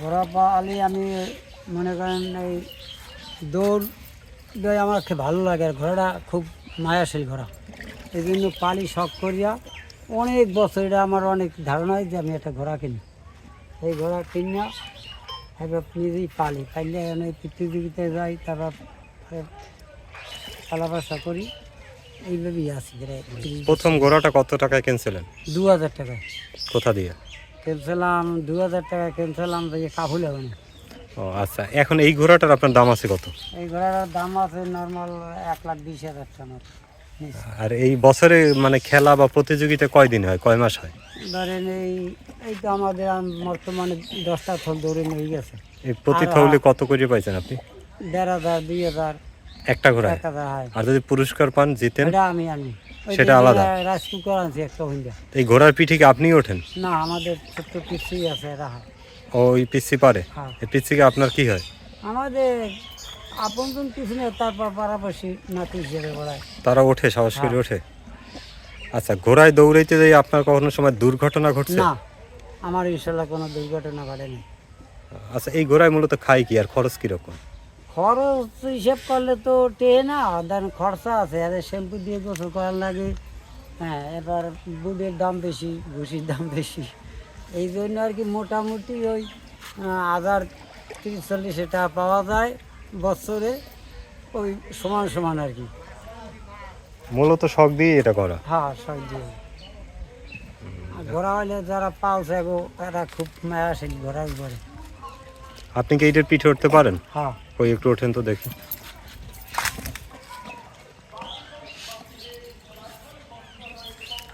ঘোড়া পালি আমি মনে করেন এই দৌড় আমার খুব ভালো লাগে। আর ঘোড়াটা খুব মায়াশীল ঘোড়া। এই জন্য পালি শখ করিয়া অনেক বছর এটা আমার অনেক ধারণা হয় যে আমি একটা ঘোড়া কিনি। এই ঘোড়া কিনিয়া এবার নিজেই পালি। পাইলে আমি প্রতিযোগিতায় যাই তারপর পালাবাসা করি। এইভাবেই আসি প্রথম ঘোড়াটা কত টাকায় কিনছিলেন? দু হাজার টাকায়। কোথা দিয়ে? কিনছিলাম দু হাজার টাকা কিনছিলাম তো কাবুল হবে না। ও আচ্ছা এখন এই ঘোড়াটার আপনার দাম আছে কত? এই ঘোড়াটার দাম আছে নর্মাল এক লাখ বিশ হাজার টাকা। আর এই বছরে মানে খেলা বা প্রতিযোগিতা কয় দিন হয়? কয় মাস হয়? ধরেন এই এই তো আমাদের বর্তমানে দশটা থল দৌড়ে নিয়ে গেছে। এই প্রতি থৌলে কত করে পাইছেন আপনি? দেড় হাজার দুই হাজার একটা হয়। আর যদি পুরস্কার পান জিতেন? আমি আনি। ওই সেটা আলাদা? রাইস কুকার আনছি একটা হইন্দা এই ঘোড়ার পিঠে কি আপনি ওঠেন? না আমাদের ছোট্ট পিসি আছে এরা ওই পিসি পারে? হ্যাঁ। এই পিসিকে আপনার কি হয়? আমাদের আপনজন কিছু নেই তারপর পাড়াপাশি নাতি হিসেবে বলায় তারা ওঠে সাহস করে হ্যাঁ। ওঠে? আচ্ছা ঘোড়ায় দৌড়াইতে যাই আপনার কখনো সময় দুর্ঘটনা ঘটছে? না আমার ইনশাল্লাহ কোনো দুর্ঘটনা ঘটেনি। আচ্ছা এই ঘোড়ায় মূলত খাই কি আর খরচ কীরকম? খরচ হিসেব করলে তো টেয়ে না দেন খরচা আছে আর শ্যাম্পু দিয়ে গোসল করার লাগে। হ্যাঁ এবার বুটের দাম বেশি ঘুষির দাম বেশি। এই জন্য আর কি মোটামুটি ওই হাজার তিরিশ চল্লিশ টাকা পাওয়া যায় বছরে ওই সমান সমান আর কি। মূলত শখ দিয়ে এটা করা। হ্যাঁ সব দিয়ে ঘোড়া হলে যারা পালছে গো এরা খুব মায়াশীল করে আপনি কি এইটার পিঠে উঠতে পারেন? হ্যাঁ। ওই একটু ওঠেন তো দেখি।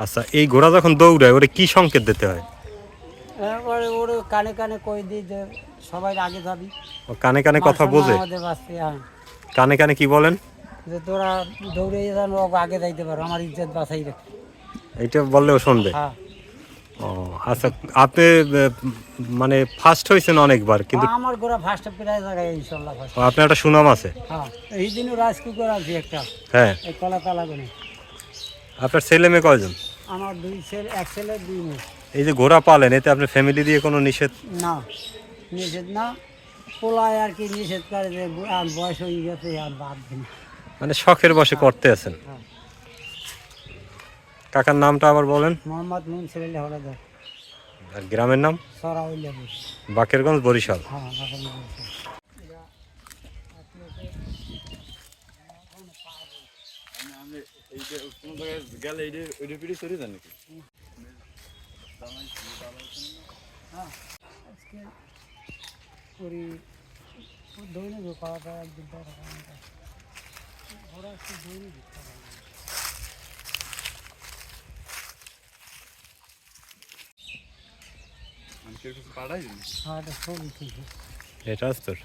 আচ্ছা এই ঘোড়া যখন দৌড়ায় ওরে কি সংকেত দিতে হয়? ওর কানে কানে কই দিই যে সবাই আগে যাবি। ও কানে কানে কথা বোঝে? হ্যাঁ। কানে কানে কি বলেন? যে তোরা দৌড়ে যেন আগে যাইতে পারো আমার ইজ্জত বাঁচাই রাখ এইটা বললেও শুনবে। হ্যাঁ। ও আচ্ছা আপনি মানে ফার্স্ট হয়েছেন অনেকবার কিন্তু আমার গোড়া ফার্স্টে প্রায় জায়গায় ইনশাল্লাহ ফার্স্ট আপনার একটা সুনাম আছে। হ্যাঁ এই দিনও রাজ কুকুর আছে একটা। হ্যাঁ। এই কলা তালা গুনে আপনার ছেলে মেয়ে কয়জন? আমার দুই ছেলে এক ছেলে দুই মেয়ে। এই যে ঘোড়া পালেন এতে আপনার ফ্যামিলি দিয়ে কোনো নিষেধ না নিষেধ না। পোলায় আর কি নিষেধ করে যে আর বয়স হয়ে গেছে আর বাদ দিন। মানে শখের বসে করতে আছেন। হ্যাঁ কাকার নামটা আবার বলেন। মোহাম্মদ মুন্সিল হলে আর গ্রামের নাম? বাকেরগঞ্জ বরিশাল। হ্যাঁ বলছে। হ্যাঁ, আজকে করি দৈনিক পাওয়াটা একদিন পর ঘোরা একটু দৈনিক হ্যাঁ এটা সবই ঠিক এটা আছে তোর